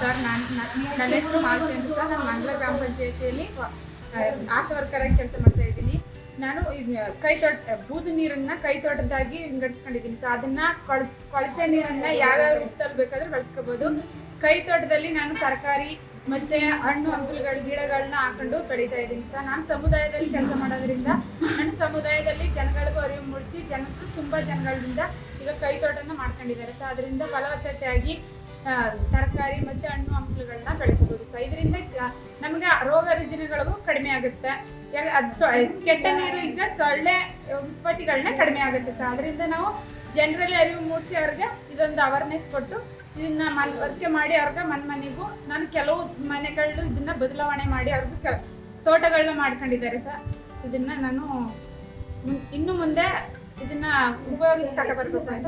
Sir, ನಾನು ನನ್ನ ಹೆಸರು ಮಾಲತಿ ಸರ್. ನಾನು ಮಂಗಳ ಗ್ರಾಮ ಪಂಚಾಯತಿಯಲ್ಲಿ ಆಶಾ ವರ್ಕರ್ ಕೆಲಸ ಮಾಡ್ತಾ ಇದ್ದೀನಿ. ನಾನು ಕೈ ತೋಟ ಬೂದು ನೀರನ್ನ ಕೈ ತೋಟದಾಗಿ ವಿಂಗಡಿಸ್ಕೊಂಡಿದ್ದೀನಿ ಸೊ ಅದನ್ನ ಕೊಳ ಕೊಳಚೆ ನೀರನ್ನ ಯಾವ್ಯಾವ ರೂಪದಲ್ಲಿ ಬೇಕಾದ್ರೂ ಬಳಸ್ಕೋಬಹುದು ಕೈ ತೋಟದಲ್ಲಿ ನಾನು ತರಕಾರಿ, ಮತ್ತೆ ಹಣ್ಣು, ಹಂಪಲುಗಳ ಗಿಡಗಳನ್ನ ಹಾಕೊಂಡು ಬೆಳೀತಾ ಇದ್ದೀನಿ ಸರ್. ನಾನು ಸಮುದಾಯದಲ್ಲಿ ಕೆಲಸ ಮಾಡೋದ್ರಿಂದ, ನನ್ನ ಸಮುದಾಯದಲ್ಲಿ ಜನಗಳಿಗೂ ಅರಿವು ಮೂಡಿಸಿ, ಜನರು ತುಂಬಾ ಜನಗಳಿಂದ ಈಗ ಕೈ ತೋಟನ ಮಾಡ್ಕೊಂಡಿದ್ದಾರೆ ಸೊ ಅದರಿಂದ ಫಲವತ್ತತೆಯಾಗಿ ತರಕಾರಿ ಮತ್ತು ಹಣ್ಣು ಹಂಪಲುಗಳನ್ನ ಬೆಳೆಸಬಹುದು. ಸೊ ಇದರಿಂದ ನಮಗೆ ರೋಗ ರುಜಿನಗಳಿಗೂ ಕಡಿಮೆ ಆಗುತ್ತೆ. ಅದು ಕೆಟ್ಟ ನೀರು ಈಗ ಸೊಳ್ಳೆ ಉತ್ಪತ್ತಿಗಳನ್ನ ಕಡಿಮೆ ಆಗುತ್ತೆ. ಸೊ ಅದರಿಂದ ನಾವು ಜನರಲ್ಲಿ ಅರಿವು ಮೂಡಿಸಿ ಅವ್ರಿಗೆ ಇದೊಂದು ಅವೇರ್ನೆಸ್ ಕೊಟ್ಟು ಇದನ್ನ ಮನವರಿಕೆ ಮಾಡಿ ಅವ್ರಿಗೆ ಮನೆ ಮನೆಗೂ ನಾನು ಕೆಲವು ಮನೆಗಳು ಇದನ್ನ ಬದಲಾವಣೆ ಮಾಡಿ ಅವ್ರಿಗೆ ತೋಟಗಳನ್ನ ಮಾಡ್ಕೊಂಡಿದ್ದಾರೆ. ಸರ್ ಇದನ್ನ ನಾನು ಇನ್ನು ಮುಂದೆ ಇದನ್ನ ಉಪಯೋಗಿಸ್ತಾ ತಗೊಬರ್ಬೇಕು ಅಂತ